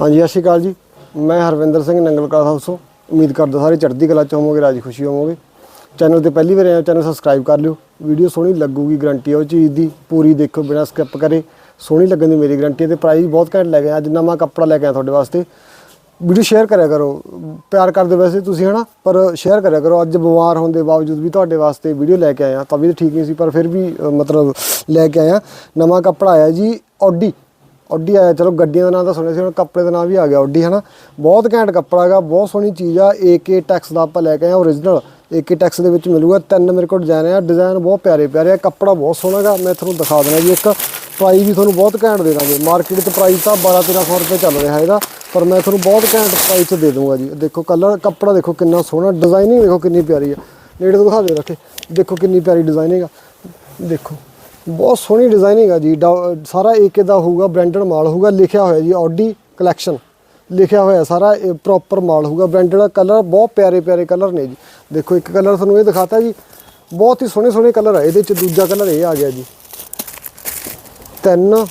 ਹਾਂਜੀ ਸਤਿ ਸ਼੍ਰੀ ਅਕਾਲ ਜੀ। ਮੈਂ ਹਰਵਿੰਦਰ ਸਿੰਘ ਨੰਗਲ ਕਲਾ ਹਾਊਸੋਂ ਉਮੀਦ ਕਰਦਾ ਸਾਰੇ ਚੜ੍ਹਦੀ ਕਲਾ ਚ ਹੋਵੋਗੇ ਰਾਜੀ ਖੁਸ਼ੀ ਹੋਵੋਗੇ। ਚੈਨਲ ਤੇ ਪਹਿਲੀ ਵਾਰ ਆਏ ਚੈਨਲ ਸਬਸਕ੍ਰਾਈਬ ਕਰ ਲਿਓ। ਵੀਡੀਓ ਸੋਹਣੀ ਲੱਗੂਗੀ ਗਰੰਟੀ ਆ ਉਹ ਚੀਜ਼ ਦੀ। ਪੂਰੀ ਦੇਖੋ ਬਿਨਾਂ ਸਕਿਪ ਕਰੇ। ਸੋਹਣੀ ਲੱਗਣ ਦੀ ਮੇਰੀ ਗਰੰਟੀ ਹੈ ਤੇ ਪ੍ਰਾਈਸ ਬਹੁਤ ਘੱਟ ਲੈ ਗਏ ਅੱਜ ਨਵਾਂ ਕੱਪੜਾ ਲੈ ਕੇ ਆਇਆ ਤੁਹਾਡੇ ਵਾਸਤੇ। ਵੀਡੀਓ ਸ਼ੇਅਰ ਕਰਿਆ ਕਰੋ। ਪਿਆਰ ਕਰਦੇ ਵੈਸੇ ਤੁਸੀਂ ਹਨਾ? ਪਰ ਸ਼ੇਅਰ ਕਰਿਆ ਕਰੋ। ਅੱਜ ਬਿਮਾਰ ਹੋਣ ਦੇ ਬਾਵਜੂਦ ਵੀ ਤੁਹਾਡੇ ਵਾਸਤੇ ਵੀਡੀਓ ਲੈ ਕੇ ਆਇਆ ਤਬੀਅਤ ਠੀਕ ਨਹੀਂ ਸੀ ਪਰ ਫਿਰ ਵੀ ਅ, ਮਤਲਬ ਲੈ ਕੇ ਆਇਆ ਨਵਾਂ ਕੱਪੜਾ ਆਇਆ ਜੀ ਓਡੀ ਆਡੀ ਆਇਆ, ਚਲੋ ਗੱਡੀਆਂ ਦਾ ਨਾਮ ਤਾਂ ਸੁਣਿਆ ਸੀ, ਹੁਣ ਕੱਪੜੇ ਦਾ ਨਾਮ ਵੀ ਆ ਗਿਆ ਆਡੀ ਹਨਾ? ਬਹੁਤ ਘੈਂਟ ਕੱਪੜਾ ਹੈਗਾ, ਬਹੁਤ ਸੋਹਣੀ ਚੀਜ਼ ਆ AK ਟੈਕਸ ਦਾ ਆਪਾਂ ਲੈ ਕੇ ਆਏ ਓਰੀਜਨਲ AK ਟੈਕਸ ਦੇ ਵਿੱਚ ਮਿਲੂਗਾ, ਤਿੰਨ ਮੇਰੇ ਕੋਲ ਡਿਜ਼ਾਈਨ ਆ ਡਿਜ਼ਾਈਨ ਬਹੁਤ ਪਿਆਰੇ ਪਿਆਰੇ ਆ, ਕੱਪੜਾ ਬਹੁਤ ਸੋਹਣਾ ਹੈਗਾ, ਮੈਂ ਤੁਹਾਨੂੰ ਦਿਖਾ ਦਿੰਦਾ ਜੀ ਇੱਕ ਪ੍ਰਾਈਸ ਵੀ ਤੁਹਾਨੂੰ ਬਹੁਤ ਘੈਂਟ ਦੇ ਦਾਂਗੇ ਮਾਰਕੀਟ 'ਚ ਪ੍ਰਾਈਸ ਤਾਂ 12 1300 ਰੁਪਏ ਚੱਲ ਰਿਹਾ ਇਹਦਾ ਪਰ ਮੈਂ ਤੁਹਾਨੂੰ ਬਹੁਤ ਘੈਂਟ ਪ੍ਰਾਈਸ 'ਚ ਦੇ ਦੂੰਗਾ ਜੀ, ਦੇਖੋ ਕਲਰ ਕੱਪੜਾ ਦੇਖੋ ਕਿੰਨਾ ਸੋਹਣਾ ਡਿਜ਼ਾਈਨਿੰਗ ਦੇਖੋ ਕਿੰਨੀ ਪਿਆਰੀ ਆ, ਨੇੜੇ ਤੋਂ ਦਿਖਾ ਦੇ ਰੱਖੇ, ਦੇਖੋ ਕਿੰਨੀ ਪਿਆਰੀ ਡਿਜ਼ਾਈਨਿੰਗ ਆ, ਦੇਖੋ। ਬਹੁਤ ਸੋਹਣੀ ਡਿਜ਼ਾਈਨਿੰਗ ਆ ਜੀ। ਡਾ- ਸਾਰਾ ਏਕੇ ਦਾ ਹੋਊਗਾ ਬ੍ਰਾਂਡਡ ਮਾਲ ਹੋਊਗਾ, ਲਿਖਿਆ ਹੋਇਆ ਜੀ ਆਡੀ ਕਲੈਕਸ਼ਨ ਲਿਖਿਆ ਹੋਇਆ ਸਾਰਾ ਪ੍ਰੋਪਰ ਮਾਲ ਹੋਊਗਾ ਬ੍ਰਾਂਡਡ ਕਲਰ ਬਹੁਤ ਪਿਆਰੇ ਪਿਆਰੇ ਕਲਰ ਨੇ ਜੀ। ਦੇਖੋ, ਇੱਕ ਕਲਰ ਤੁਹਾਨੂੰ ਇਹ ਦਿਖਾਤਾ ਜੀ। ਬਹੁਤ ਹੀ ਸੋਹਣੇ ਸੋਹਣੇ ਕਲਰ ਆ। ਇਹਦੇ ਚ ਦੂਜਾ ਕਲਰ ਇਹ ਆ ਗਿਆ ਜੀ। ਤਿੰਨ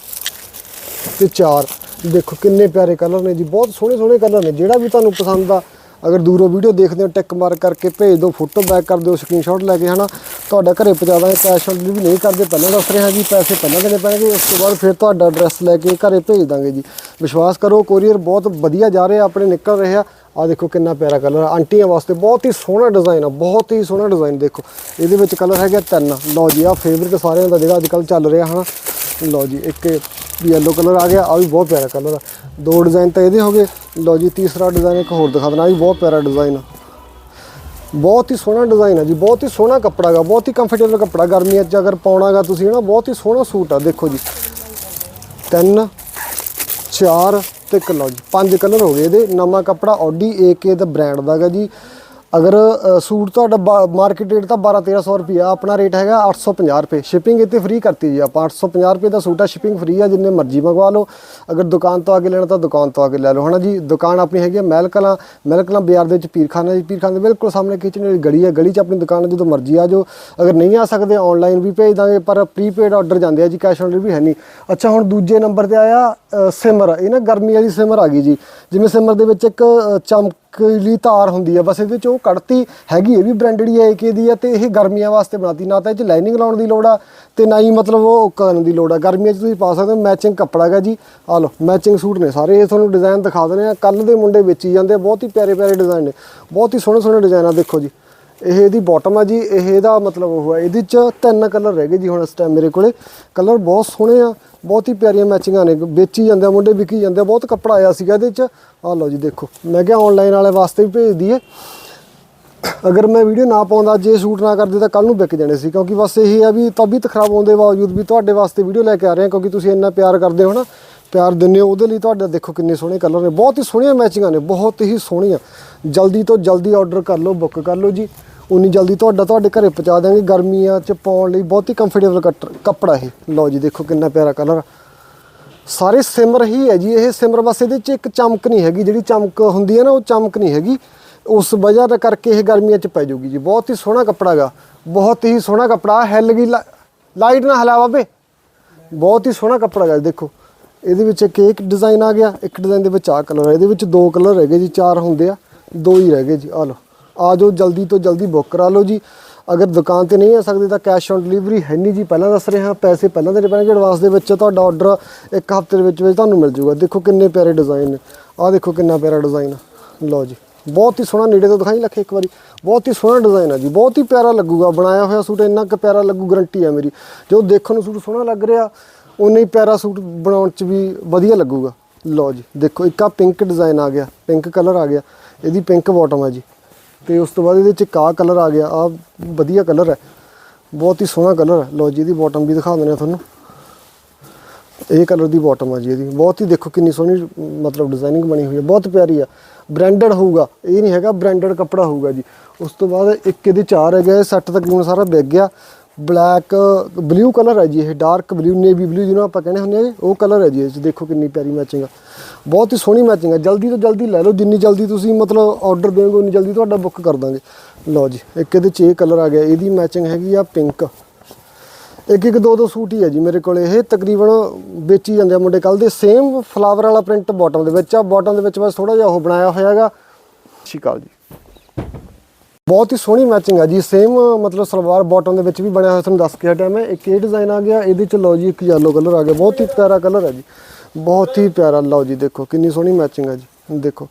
ਤੇ ਚਾਰ। ਦੇਖੋ, ਕਿੰਨੇ ਪਿਆਰੇ ਕਲਰ ਨੇ ਜੀ। ਬਹੁਤ ਸੋਹਣੇ ਸੋਹਣੇ ਕਲਰ ਨੇ। ਜਿਹੜਾ ਵੀ ਤੁਹਾਨੂੰ ਪਸੰਦ ਆ ਅਗਰ ਦੂਰੋਂ ਵੀਡੀਓ ਦੇਖਦੇ ਹੋ, ਟਿਕ ਮਾਰ ਕਰਕੇ ਭੇਜ ਦਿਓ, ਫੋਟੋ ਬੈਕ ਕਰ ਦਿਓ ਸਕਰੀਨਸ਼ਾਟ ਲੈ ਕੇ, ਹਨਾ? ਤੁਹਾਡਾ ਘਰੇ ਪਹੁੰਚਾ ਦਾਂਗੇ ਕੈਸ਼ ਔਨ ਡਿਲੀਵਰੀ ਨਹੀਂ ਕਰਦੇ, ਪਹਿਲਾਂ ਦੱਸ ਰਿਹਾ ਜੀ, ਪੈਸੇ ਪਹਿਲਾਂ ਦੇਣੇ ਪੈਣਗੇ, ਉਸ ਤੋਂ ਬਾਅਦ ਫਿਰ ਤੁਹਾਡਾ ਐਡਰੈਸ ਲੈ ਕੇ ਘਰੇ ਭੇਜ ਦਾਂਗੇ ਜੀ। ਵਿਸ਼ਵਾਸ ਕਰੋ ਕੋਰੀਅਰ ਬਹੁਤ ਵਧੀਆ ਜਾ ਰਿਹਾ, ਆਪਣੇ ਨਿਕਲ ਰਿਹਾ। ਆ ਦੇਖੋ ਕਿੰਨਾ ਪਿਆਰਾ ਕਲਰ ਆਂਟੀਆਂ ਵਾਸਤੇ ਬਹੁਤ ਹੀ ਸੋਹਣਾ ਡਿਜ਼ਾਈਨ ਆ, ਬਹੁਤ ਹੀ ਸੋਹਣਾ ਡਿਜ਼ਾਈਨ ਦੇਖੋ। ਇਹਦੇ ਵਿੱਚ ਕਲਰ ਹੈਗਾ ਤਿੰਨ। ਲਓ ਜੀ ਆ ਫੇਵਰਿਟ ਸਾਰਿਆਂ ਦਾ ਜਿਹੜਾ ਅੱਜ ਕੱਲ ਚੱਲ ਰਿਹਾ, ਹਨਾ? ਲਓ ਜੀ, ਇੱਕ ਯੈਲੋ ਕਲਰ ਆ ਗਿਆ ਆ ਵੀ ਬਹੁਤ ਪਿਆਰਾ ਕਲਰ ਆ। ਦੋ ਡਿਜ਼ਾਈਨ ਤਾਂ ਇਹਦੇ ਹੋ ਗਏ। ਲਓ ਜੀ, ਤੀਸਰਾ ਡਿਜ਼ਾਈਨ ਇੱਕ ਹੋਰ ਦਿਖਾ ਦੇਣਾ ਆ ਵੀ ਬਹੁਤ ਪਿਆਰਾ ਡਿਜ਼ਾਈਨ ਆ। ਬਹੁਤ ਹੀ ਸੋਹਣਾ ਡਿਜ਼ਾਈਨ ਆ ਜੀ, ਬਹੁਤ ਹੀ ਸੋਹਣਾ ਕੱਪੜਾ ਗਾ, ਬਹੁਤ ਹੀ ਕੰਫਰਟੇਬਲ ਕੱਪੜਾ। ਗਰਮੀਆਂ 'ਚ ਅਗਰ ਪਾਉਣਾਗਾ ਤੁਸੀਂ ਨਾ ਬਹੁਤ ਹੀ ਸੋਹਣਾ ਸੂਟ ਆ, ਦੇਖੋ ਜੀ। ਤਿੰਨ, ਚਾਰ ਤੇ ਇੱਕ ਲਓ ਜੀ, ਪੰਜ ਕਲਰ ਹੋ ਗਏ ਇਹਦੇ। ਨਵਾਂ ਕੱਪੜਾ ਆਡੀ AK ਦਾ ਬ੍ਰਾਂਡ ਦਾਗਾ ਜੀ। ਅਗਰ ਸੂਟ ਤੁਹਾਡਾ ਮਾਰਕੀਟ ਰੇਟ ਤਾਂ 12 1300 ਰੁਪਿਆ ਆਪਣਾ ਰੇਟ ਹੈਗਾ 850 ਰੁਪਏ। ਸ਼ਿਪਿੰਗ ਇੱਥੇ ਫ੍ਰੀ ਕਰਤੀ ਜੀ ਆਪਾਂ 850 ਰੁਪਏ ਦਾ ਸੂਟ ਆ ਸ਼ਿਪਿੰਗ ਫ੍ਰੀ ਆ ਜਿੰਨੇ ਮਰਜ਼ੀ ਮੰਗਵਾ ਲਓ। ਅਗਰ ਦੁਕਾਨ ਤੋਂ ਆ ਕੇ ਲੈਣਾ ਤਾਂ ਦੁਕਾਨ ਤੋਂ ਆ ਕੇ ਲੈ ਲਓ ਹਨਾ ਜੀ? ਦੁਕਾਨ ਆਪਣੀ ਹੈਗੀ ਆ ਮਹਿਲਕਲਾਂ ਮਹਿਲਕਲਾਂ ਬਾਜ਼ਾਰ ਦੇ ਵਿੱਚ ਪੀਰਖਾਨਾ ਜੀ ਪੀਰਖਾਨੇ ਦੇ ਬਿਲਕੁਲ ਸਾਹਮਣੇ ਕਿਚਨ ਵਾਲੀ ਗਲੀ ਹੈ ਗਲੀ 'ਚ ਆਪਣੀ ਦੁਕਾਨ ਜਦੋਂ ਮਰਜ਼ੀ ਆ ਜਾਓ। ਅਗਰ ਨਹੀਂ ਆ ਸਕਦੇ ਆਨਲਾਈਨ ਵੀ ਭੇਜ ਦਾਂਗੇ ਪਰ ਪ੍ਰੀਪੇਡ ਆਰਡਰ ਜਾਂਦੇ ਆ ਜੀ ਕੈਸ਼ ਔਨ ਡਿਲੀਵਰੀ ਹੈ ਨਹੀਂ। ਅੱਛਾ ਹੁਣ ਦੂਜੇ ਨੰਬਰ ਤੇ ਆਇਆ ਸਿਮਰ। ਇਹ ਨਾ ਗਰਮੀ ਵਾਲੀ ਸਿਮਰ ਆ ਗਈ ਜੀ। ਜਿਵੇਂ ਸਿਮਰ ਦੇ ਵਿੱਚ ਇੱਕ ਅ, ਚਮਕੀਲੀ ਤਾਰ ਹੁੰਦੀ ਆ। ਬਸ ਇਹਦੇ ਚ ਉਹ ਕੜਤੀ ਹੈਗੀ ਇਹ ਵੀ ਬ੍ਰਾਂਡਡ ਹੀ ਹੈ ਏਕੇ ਦੀ ਆ ਤੇ ਇਹ ਗਰਮੀਆਂ ਵਾਸਤੇ ਬਣਾਤੀ। ਨਾ ਤਾਂ ਇਹ ਚ ਲਾਈਨਿੰਗ ਲਾਉਣ ਦੀ ਲੋੜ ਆ ਤੇ ਨਾ ਹੀ ਮਤਲਬ ਉਹ ਕਰਨ ਦੀ ਲੋੜ ਆ। ਗਰਮੀਆਂ 'ਚ ਤੁਸੀਂ ਪਾ ਸਕਦੇ ਹੋ ਮੈਚਿੰਗ ਕੱਪੜਾ ਹੈਗਾ ਜੀ। ਆ ਲਓ ਮੈਚਿੰਗ ਸੂਟ ਨੇ ਸਾਰੇ। ਇਹ ਤੁਹਾਨੂੰ ਡਿਜ਼ਾਈਨ ਦਿਖਾ ਦਿੰਦੇ ਆ। ਕੱਲ ਦੇ ਮੁੰਡੇ ਵੇਚੀ ਜਾਂਦੇ ਆ। ਬਹੁਤ ਹੀ ਪਿਆਰੇ ਪਿਆਰੇ ਡਿਜ਼ਾਈਨ ਨੇ। ਬਹੁਤ ਹੀ ਸੋਹਣੇ ਸੋਹਣੇ ਡਿਜ਼ਾਈਨ ਆ, ਦੇਖੋ ਜੀ। ਇਹ ਇਹਦੀ ਬਾਟਮ ਆ ਜੀ, ਇਹ ਇਹਦਾ ਮਤਲਬ ਉਹ ਆ, ਇਹਦੇ ਚ ਤਿੰਨ ਕਲਰ ਰਹਿ ਗਏ ਜੀ ਹੁਣ ਇਸ ਟਾਈਮ ਮੇਰੇ ਕੋਲੇ। ਕਲਰ ਬਹੁਤ ਸੋਹਣੇ ਆ, ਬਹੁਤ ਹੀ ਪਿਆਰੀਆਂ ਮੈਚਿੰਗਾਂ ਨੇ, ਵੇਚੀ ਜਾਂਦੇ ਆ ਮੁੰਡੇ, ਵਿਕੀ ਜਾਂਦੇ ਆ, ਬਹੁਤ ਕੱਪੜਾ ਆਇਆ ਸੀਗਾ ਇਹਦੇ ਚ। ਆ ਲਓ ਜੀ ਦੇਖੋ, ਮੈਂ ਕਿਹਾ ਆਨਲਾਈਨ ਵਾਲੇ ਵਾਸਤੇ ਵੀ ਭੇਜ ਦਈਏ। ਅਗਰ ਮੈਂ ਵੀਡੀਓ ਨਾ ਪਾਉਂਦਾ, ਜੇ ਸ਼ੂਟ ਨਾ ਕਰਦੇ ਤਾਂ ਕੱਲ ਨੂੰ ਵਿਕ ਜਾਣੇ ਸੀ, ਕਿਉਂਕਿ ਬਸ ਇਹ ਆ ਵੀ ਤਬੀਅਤ ਖਰਾਬ ਹੋਣ ਦੇ ਬਾਵਜੂਦ ਵੀ ਤੁਹਾਡੇ ਵਾਸਤੇ ਵੀਡੀਓ ਲੈ ਕੇ ਆ ਰਹੇ ਹਾਂ ਕਿਉਂਕਿ ਤੁਸੀਂ ਇੰਨਾ ਪਿਆਰ ਕਰਦੇ ਹੋ ਨਾ, ਪਿਆਰ ਦਿੰਦੇ ਹੋ, ਉਹਦੇ ਲਈ ਤੁਹਾਡਾ ਦੇਖੋ ਕਿੰਨੇ ਸੋਹਣੇ ਕਲਰ ਨੇ। ਬਹੁਤ ਹੀ ਸੋਹਣੀਆਂ ਮੈਚਿੰਗਾਂ ਨੇ, ਬਹੁਤ ਹੀ ਸੋਹਣੀਆਂ। ਜਲਦੀ ਤੋਂ ਜਲਦੀ ਆਰਡਰ ਕਰ ਲਓ ਬੁੱਕ ਕਰ ਲਓ ਜੀ। ਉਨੀ ਜਲਦੀ ਤੁਹਾਡਾ ਤੁਹਾਡੇ ਘਰੇ ਪਹੁੰਚਾ ਦਾਂਗੇ ਗਰਮੀਆਂ 'ਚ ਪਾਉਣ ਲਈ ਬਹੁਤ ਹੀ ਕੰਫਰਟੇਬਲ ਕੱਪੜਾ ਇਹ। ਲਓ ਜੀ, ਦੇਖੋ ਕਿੰਨਾ ਪਿਆਰਾ ਕਲਰ ਸਾਰੇ ਸਿਮਰ ਹੀ ਹੈ ਜੀ, ਇਹ ਸਿਮਰ ਬਸ ਇਹਦੇ 'ਚ ਇੱਕ ਚਮਕ ਨਹੀਂ ਹੈਗੀ। ਜਿਹੜੀ ਚਮਕ ਹੁੰਦੀ ਹੈ ਨਾ, ਉਹ ਚਮਕ ਨਹੀਂ ਹੈਗੀ। ਉਸ ਵਜ੍ਹਾ ਦਾ ਕਰਕੇ ਇਹ ਗਰਮੀਆਂ 'ਚ ਪੈ ਜਾਊਗੀ ਜੀ। ਬਹੁਤ ਹੀ ਸੋਹਣਾ ਕੱਪੜਾ ਗਾ ਬਹੁਤ ਹੀ ਸੋਹਣਾ ਕੱਪੜਾ। ਹਿੱਲ ਗਈ ਲਾ- ਲਾਈਟ ਨਾ ਹਲਾ ਬਾਬੇ। ਬਹੁਤ ਹੀ ਸੋਹਣਾ ਕੱਪੜਾ ਗਾ ਦੇਖੋ। ਇਹਦੇ ਵਿੱਚ ਇੱਕ ਇੱਕ ਡਿਜ਼ਾਈਨ ਆ ਗਿਆ। ਇੱਕ ਡਿਜ਼ਾਈਨ ਦੇ ਵਿੱਚ ਆ ਕਲਰ ਹੈ ਇਹਦੇ ਵਿੱਚ ਦੋ ਕਲਰ ਹੈਗੇ ਜੀ। ਚਾਰ ਹੁੰਦੇ ਆ। ਦੋ ਹੀ ਰਹਿ ਗਏ ਜੀ। ਆ ਲਓ। ਆ ਜਾਓ ਜਲਦੀ ਤੋਂ ਜਲਦੀ ਬੁੱਕ ਕਰਾ ਲਓ ਜੀ। ਅਗਰ ਦੁਕਾਨ ਤੇ ਨਹੀਂ ਆ ਸਕਦੇ ਤਾਂ ਕੈਸ਼ ਔਨ ਡਿਲੀਵਰੀ ਹੈ ਨਹੀਂ ਜੀ, ਪਹਿਲਾਂ ਦੱਸ ਰਿਹਾ, ਪੈਸੇ ਪਹਿਲਾਂ ਦੇਣੇ ਪੈਣਗੇ। ਐਡਵਾਂਸ ਦੇ ਵਿੱਚ ਤੁਹਾਡਾ ਆਰਡਰ ਇੱਕ ਹਫ਼ਤੇ ਦੇ ਵਿੱਚ ਵਿੱਚ ਤੁਹਾਨੂੰ ਮਿਲ ਜਾਊਗਾ। ਦੇਖੋ ਕਿੰਨੇ ਪਿਆਰੇ ਡਿਜ਼ਾਈਨ ਨੇ। ਆਹ ਦੇਖੋ ਕਿੰਨਾ ਪਿਆਰਾ ਡਿਜ਼ਾਈਨ ਲਓ ਜੀ, ਬਹੁਤ ਹੀ ਸੋਹਣਾ ਨੇੜੇ ਤੋਂ ਦਿਖਾਈ ਲੱਖੇ ਇੱਕ ਵਾਰੀ। ਬਹੁਤ ਹੀ ਸੋਹਣਾ ਡਿਜ਼ਾਈਨ ਆ ਜੀ, ਬਹੁਤ ਹੀ ਪਿਆਰਾ ਲੱਗੂਗਾ। ਬਣਾਇਆ ਹੋਇਆ ਸੂਟ ਇੰਨਾ ਕੁ ਪਿਆਰਾ ਲੱਗੂ ਗਰੰਟੀ ਆ ਮੇਰੀ। ਜੋ ਦੇਖਣ ਨੂੰ ਸੂਟ ਸੋਹਣਾ ਲੱਗ ਰਿਹਾ ਉਨਾ ਹੀ ਪਿਆਰਾ ਸੂਟ ਬਣਾਉਣ 'ਚ ਵੀ ਵਧੀਆ ਲੱਗੂਗਾ। ਲਓ ਜੀ, ਦੇਖੋ ਇੱਕ ਆ ਪਿੰਕ ਡਿਜ਼ਾਈਨ ਆ ਗਿਆ ਪਿੰਕ ਕਲਰ ਆ ਗਿਆ। ਇਹਦੀ ਪਿੰਕ ਬਾਟਮ ਆ ਜੀ। ਤੇ ਉਸ ਤੋਂ ਬਾਅਦ ਇਹਦੇ 'ਚ ਕਾ ਕਲਰ ਆ ਗਿਆ ਆ ਵਧੀਆ ਕਲਰ ਹੈ। ਬਹੁਤ ਹੀ ਸੋਹਣਾ ਕਲਰ ਹੈ। ਲਓ ਜੀ, ਇਹਦੀ ਬਾਟਮ ਵੀ ਦਿਖਾ ਦਿੰਦੇ ਆ ਤੁਹਾਨੂੰ। ਇਹ ਕਲਰ ਦੀ ਬਾਟਮ ਆ ਜੀ ਇਹਦੀ। ਬਹੁਤ ਹੀ ਦੇਖੋ ਕਿੰਨੀ ਸੋਹਣੀ, ਮਤਲਬ ਡਿਜ਼ਾਈਨਿੰਗ ਬਣੀ ਹੋਈ ਹੈ। ਬਹੁਤ ਪਿਆਰੀ ਆ। ਬ੍ਰਾਂਡਡ ਹੋਊਗਾ। ਇਹ ਨਹੀਂ ਹੈਗਾ ਬ੍ਰਾਂਡਡ ਕੱਪੜਾ ਹੋਊਗਾ ਜੀ। ਉਸ ਤੋਂ ਬਾਅਦ ਇੱਕ ਇਹਦੇ ਚਾਰ ਹੈਗੇ ਸੈੱਟ ਤਕਰੀਬਨ ਸਾਰਾ ਵਿਕ ਗਿਆ। ਬਲੈਕ ਬਲੂ ਕਲਰ ਹੈ ਜੀ ਇਹ ਡਾਰਕ ਬਲੂ ਨੇਵੀ ਬਲੂ ਜਿਹਨੂੰ ਆਪਾਂ ਕਹਿੰਦੇ ਹੁੰਦੇ ਆ ਜੀ, ਉਹ ਕਲਰ ਹੈ ਜੀ ਇਹ 'ਚ ਦੇਖੋ ਕਿੰਨੀ ਪਿਆਰੀ ਮੈਚਿੰਗ ਆ। ਬਹੁਤ ਹੀ ਸੋਹਣੀ ਮੈਚਿੰਗ ਆ। ਜਲਦੀ ਤੋਂ ਜਲਦੀ ਲੈ ਲਓ ਜਿੰਨੀ ਜਲਦੀ ਤੁਸੀਂ ਮਤਲਬ ਆਰਡਰ ਦਿਓਗੇ ਉਨੀ ਜਲਦੀ ਤੁਹਾਡਾ ਬੁੱਕ ਕਰ ਦਾਂਗੇ। ਲਓ ਜੀ ਇੱਕ ਇਹਦੇ 'ਚ ਇਹ ਕਲਰ ਆ ਗਿਆ ਇਹਦੀ ਮੈਚਿੰਗ ਹੈਗੀ ਆ ਪਿੰਕ ਇੱਕ ਇੱਕ ਦੋ ਦੋ ਸੂਟ ਹੀ ਹੈ ਜੀ ਮੇਰੇ ਕੋਲ ਇਹ ਤਕਰੀਬਨ ਵੇਚੀ ਜਾਂਦੇ ਆ ਮੁੰਡੇ ਕੱਲ ਦੇ ਸੇਮ ਫਲਾਵਰ ਵਾਲਾ ਪ੍ਰਿੰਟ ਬਾਟਮ ਦੇ ਵਿੱਚ ਆ। ਬਾਟਮ ਦੇ ਵਿੱਚ ਬਸ ਥੋੜਾ ਜਿਹਾ ਉਹ ਬਣਾਇਆ ਹੋਇਆ ਹੈਗਾ। ਸ਼ਿਕਾਲ ਜੀ। ਬਹੁਤ ਹੀ ਸੋਹਣੀ ਮੈਚਿੰਗ ਆ ਜੀ। ਸੇਮ ਮਤਲਬ ਸਲਵਾਰ ਬਾਟਮ ਦੇ ਵਿੱਚ ਵੀ ਬਣਿਆ ਹੋਇਆ, ਤੁਹਾਨੂੰ ਦੱਸ ਕੇ ਹਟਿਆ ਮੈਂ। ਇੱਕ ਇਹ ਡਿਜ਼ਾਈਨ ਆ ਗਿਆ, ਇਹਦੇ ਚ ਲਓ ਜੀ, ਇੱਕ ਯੈਲੋ ਕਲਰ ਆ ਗਿਆ। ਬਹੁਤ ਹੀ ਪਿਆਰਾ ਕਲਰ ਹੈ ਜੀ। ਬਹੁਤ ਹੀ ਪਿਆਰਾ, ਲਓ ਜੀ, ਦੇਖੋ, ਕਿੰਨੀ ਸੋਹਣੀ ਮੈਚਿੰਗ ਆ ਜੀ। ਦੇਖੋ,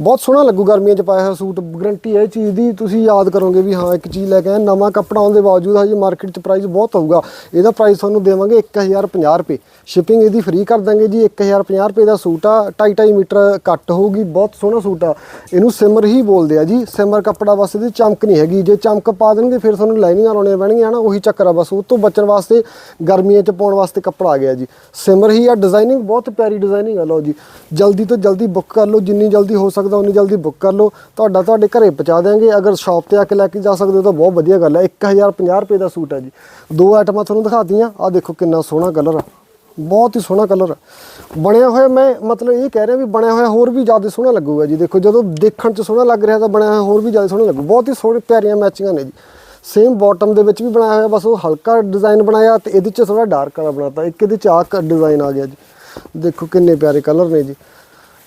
ਬਹੁਤ ਸੋਹਣਾ ਲੱਗੂ ਗਰਮੀਆਂ 'ਚ ਪਾਇਆ ਹੋਇਆ ਸੂਟ ਗਰੰਟੀ ਹੈ ਇਹ ਚੀਜ਼ ਦੀ ਤੁਸੀਂ ਯਾਦ ਕਰੋਗੇ ਵੀ ਹਾਂ, ਇੱਕ ਚੀਜ਼ ਲੈ ਕੇ ਆਏ, ਨਵਾਂ ਕੱਪੜਾ ਆਉਣ ਦੇ ਬਾਵਜੂਦ ਹਜੇ ਮਾਰਕੀਟ 'ਚ ਪ੍ਰਾਈਸ ਬਹੁਤ ਹੋਊਗਾ। ਇਹਦਾ ਪ੍ਰਾਈਸ ਤੁਹਾਨੂੰ ਦੇਵਾਂਗੇ 1050 ਰੁਪਏ। ਸ਼ਿਪਿੰਗ ਇਹਦੀ ਫ੍ਰੀ ਕਰ ਦਾਂਗੇ ਜੀ 1050 ਰੁਪਏ ਦਾ ਸੂਟ ਆ 2.5 ਮੀਟਰ ਕੱਟ ਹੋਊਗੀ, ਬਹੁਤ ਸੋਹਣਾ ਸੂਟ ਆ। ਇਹਨੂੰ ਸਿਮਰ ਹੀ ਬੋਲਦੇ ਆ ਜੀ ਸਿਮਰ ਕੱਪੜਾ ਬਸ ਇਹਦੀ ਚਮਕ ਨਹੀਂ ਹੈਗੀ। ਜੇ ਚਮਕ ਪਾ ਦੇਣਗੇ, ਫਿਰ ਤੁਹਾਨੂੰ ਲਾਈਨਿੰਗਾਂ ਲਾਉਣੀਆਂ ਪੈਣਗੀਆਂ ਨਾ ਉਹੀ ਚੱਕਰ ਆ ਬਸ, ਉਹ ਤੋਂ ਬਚਣ ਵਾਸਤੇ ਗਰਮੀਆਂ 'ਚ ਪਾਉਣ ਵਾਸਤੇ ਕੱਪੜਾ ਆ ਗਿਆ ਜੀ। ਸਿਮਰ ਹੀ ਆ ਡਿਜ਼ਾਈਨਿੰਗ ਬਹੁਤ ਪਿਆਰੀ ਡਿਜ਼ਾਈਨਿੰਗ ਆ, ਲਓ ਜੀ। ਜਲਦੀ ਤੋਂ ਜਲਦੀ ਬੁੱਕ ਕਰ ਲਓ, ਜਿੰਨੀ ਜਲਦੀ ਹੋ ਸਕਦਾ ਉਨੀ ਜਲਦੀ ਬੁੱਕ ਕਰ ਲਓ। ਤੁਹਾਡਾ ਤੁਹਾਡੇ ਘਰੇ ਪਹੁੰਚਾ ਦੇਾਂਗੇ ਅਗਰ ਸ਼ਾਪ ਤੇ ਆ ਕੇ ਲੈ ਕੇ ਜਾ ਸਕਦੇ ਹੋ ਤਾਂ ਬਹੁਤ ਵਧੀਆ ਗੱਲ ਹੈ। 1050 ਰੁਪਏ ਦਾ ਸੂਟ ਹੈ ਜੀ। ਦੋ ਆਈਟਮਾਂ ਤੁਹਾਨੂੰ ਦਿਖਾਤੀਆਂ। ਆ ਦੇਖੋ ਕਿੰਨਾ ਸੋਹਣਾ ਕਲਰ ਆ। ਬਹੁਤ ਹੀ ਸੋਹਣਾ ਕਲਰ ਆ। ਬਣਿਆ ਹੋਇਆ ਮੈਂ ਮਤਲਬ ਇਹ ਕਹਿ ਰਿਹਾ ਵੀ ਬਣਿਆ ਹੋਇਆ ਹੋਰ ਵੀ ਜ਼ਿਆਦਾ ਸੋਹਣਾ ਲੱਗੂਗਾ ਜੀ। ਦੇਖੋ, ਜਦੋਂ ਦੇਖਣ 'ਚ ਸੋਹਣਾ ਲੱਗ ਰਿਹਾ ਤਾਂ ਬਣਿਆ ਹੋਇਆ ਹੋਰ ਵੀ ਜ਼ਿਆਦਾ ਸੋਹਣਾ ਲੱਗੂ। ਬਹੁਤ ਹੀ ਸੋਹਣੇ ਪਿਆਰੀਆਂ ਮੈਚਿੰਗਾਂ ਨੇ ਜੀ। ਸੇਮ ਬਾਟਮ ਦੇ ਵਿੱਚ ਵੀ ਬਣਾਇਆ ਹੋਇਆ, ਬਸ ਉਹ ਹਲਕਾ ਡਿਜ਼ਾਈਨ ਬਣਾਇਆ ਤੇ ਇਹਦੇ 'ਚ ਥੋੜਾ ਡਾਰਕ ਵਾਲਾ ਬਣਾਤਾ। ਇੱਕ ਇਹਦੇ 'ਚ ਆਹ ਡਿਜ਼ਾਈਨ ਆ ਗਿਆ ਜੀ। ਦੇਖੋ ਕਿੰਨੇ ਪਿਆਰੇ ਕਲਰ ਨੇ ਜੀ।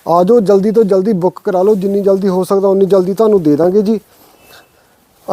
ਆ ਜਾਓ ਜਲਦੀ ਤੋਂ ਜਲਦੀ ਬੁੱਕ ਕਰਾ ਲਓ, ਜਿੰਨੀ ਜਲਦੀ ਹੋ ਸਕਦਾ ਉਨੀ ਜਲਦੀ ਤੁਹਾਨੂੰ ਦੇ ਦਾਂਗੇ ਜੀ।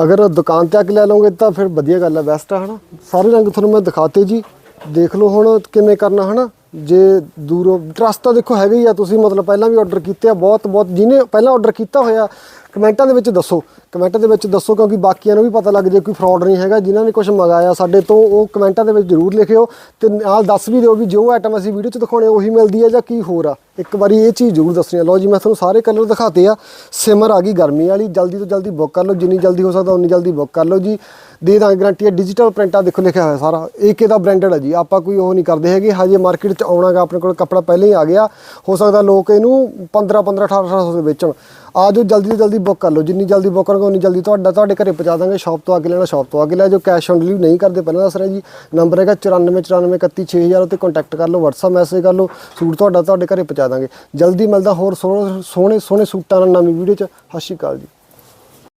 ਅਗਰ ਦੁਕਾਨ ਤੇ ਆ ਕੇ ਲੈ ਲਓਗੇ ਤਾਂ ਫਿਰ ਵਧੀਆ ਗੱਲ ਹੈ ਬੈਸਟ ਆ, ਹਨਾ? ਸਾਰੇ ਰੰਗ ਤੁਹਾਨੂੰ ਮੈਂ ਦਿਖਾਤੇ ਜੀ। ਦੇਖ ਲਓ ਹੁਣ ਕਿਵੇਂ ਕਰਨਾ, ਹਨਾ? ਜੇ ਦੂਰੋਂ ਟਰਸਟ ਤਾਂ ਦੇਖੋ ਹੈਗਾ ਹੀ ਆ, ਤੁਸੀਂ ਮਤਲਬ ਪਹਿਲਾਂ ਵੀ ਆਰਡਰ ਕੀਤੇ ਆ, ਬਹੁਤ ਬਹੁਤ, ਜਿਹਨੇ ਪਹਿਲਾਂ ਆਰਡਰ ਕੀਤਾ ਹੋਇਆ ਕਮੈਂਟਾਂ ਦੇ ਵਿੱਚ ਦੱਸੋ। ਕਮੈਂਟਾਂ ਦੇ ਵਿੱਚ ਦੱਸੋ ਕਿਉਂਕਿ ਬਾਕੀਆਂ ਨੂੰ ਵੀ ਪਤਾ ਲੱਗ ਜੇ ਕੋਈ ਫਰਾਡ ਨਹੀਂ ਹੈਗਾ। ਜਿਨ੍ਹਾਂ ਨੇ ਕੁਝ ਮੰਗਾਇਆ ਸਾਡੇ ਤੋਂ, ਉਹ ਕਮੈਂਟਾਂ ਦੇ ਵਿੱਚ ਜ਼ਰੂਰ ਲਿਖਿਓ। ਤੇ ਨਾਲ ਦੱਸ ਵੀ ਦਿਓ ਵੀ ਜੋ ਆਈਟਮ ਅਸੀਂ ਵੀਡੀਓ 'ਚ ਦਿਖਾਉਣੇ, ਉਹੀ ਮਿਲਦੀ ਹੈ ਜਾਂ ਕੀ ਹੋਰ ਆ। ਇੱਕ ਵਾਰੀ ਇਹ ਚੀਜ਼ ਜ਼ਰੂਰ ਦੱਸਣੀ ਆ ਲਓ ਜੀ, ਮੈਂ ਤੁਹਾਨੂੰ ਸਾਰੇ ਕਲਰ ਦਿਖਾਤੇ ਆ। ਸਿਮਰ ਆ ਗਈ ਗਰਮੀ ਵਾਲੀ। ਜਲਦੀ ਤੋਂ ਜਲਦੀ ਬੁੱਕ ਕਰ ਲਓ। ਜਿੰਨੀ ਜਲਦੀ ਹੋ ਸਕਦਾ, ਉਨੀ ਜਲਦੀ ਬੁੱਕ ਕਰ ਲਓ ਜੀ। ਦੇ ਦਾਂਗੇ ਗਾਰੰਟੀ ਹੈ ਡਿਜੀਟਲ ਪ੍ਰਿੰਟ ਦੇਖੋ, ਲਿਖਿਆ ਹੋਇਆ ਸਾਰਾ। ਏਕੇ ਦਾ ਬ੍ਰਾਂਡਡ ਹੈ ਜੀ। ਆਪਾਂ ਕੋਈ ਉਹ ਨਹੀਂ ਕਰਦੇ ਹੈਗੇ। ਹਜੇ ਮਾਰਕੀਟ 'ਚ ਆਉਣਾਗਾ, ਆਪਣੇ ਕੋਲ ਕੱਪੜਾ ਪਹਿਲਾਂ ਹੀ ਆ ਗਿਆ। ਹੋ ਸਕਦਾ ਲੋਕ ਇਹਨੂੰ 15 15 18 1800 ਦੇ ਵੇਚਣ। ਆ ਜਾਓ, ਜਲਦੀ ਤੋਂ ਜਲਦੀ ਬੁੱਕ ਕਰ ਲਓ। ਜਿੰਨੀ ਜਲਦੀ ਬੁੱਕ ਕਰੋਗੇ, ਉਨੀ ਜਲਦੀ ਤੁਹਾਡਾ, ਤੁਹਾਡੇ ਘਰੇ ਪਹੁੰਚਾ ਦਾਂਗੇ। ਸ਼ਾਪ ਤੋਂ ਅੱਗੇ ਲੈਣਾ ਸ਼ਾਪ ਤੋਂ ਅੱਗੇ ਲੈ ਜਾਓ। ਕੈਸ਼ ਔਨ ਡਿਲੀਵਰੀ ਨਹੀਂ ਕਰਦੇ, ਪਹਿਲਾਂ ਦੱਸ ਰਿਹਾ ਜੀ। ਨੰਬਰ ਹੈਗਾ 9494316000 ਉੱਤੇ ਕੰਟੈਕਟ ਕਰ ਲਓ। WhatsApp ਮੈਸੇਜ ਕਰ ਲਓ। ਸੂਟ ਤੁਹਾਡਾ, ਤੁਹਾਡੇ ਘਰੇ ਪਹੁੰਚਾ ਦਾਂਗੇ। ਜਲਦੀ ਮਿਲਦਾ ਹੋਰ ਸੋਹਣੇ ਸੋਹਣੇ ਸੋਹਣੇ ਸੂਟਾਂ ਨਾਲ ਨਵੀਂ ਵੀਡੀਓ 'ਚ। ਸਤਿ ਸ਼੍ਰੀ ਅਕਾਲ ਜੀ।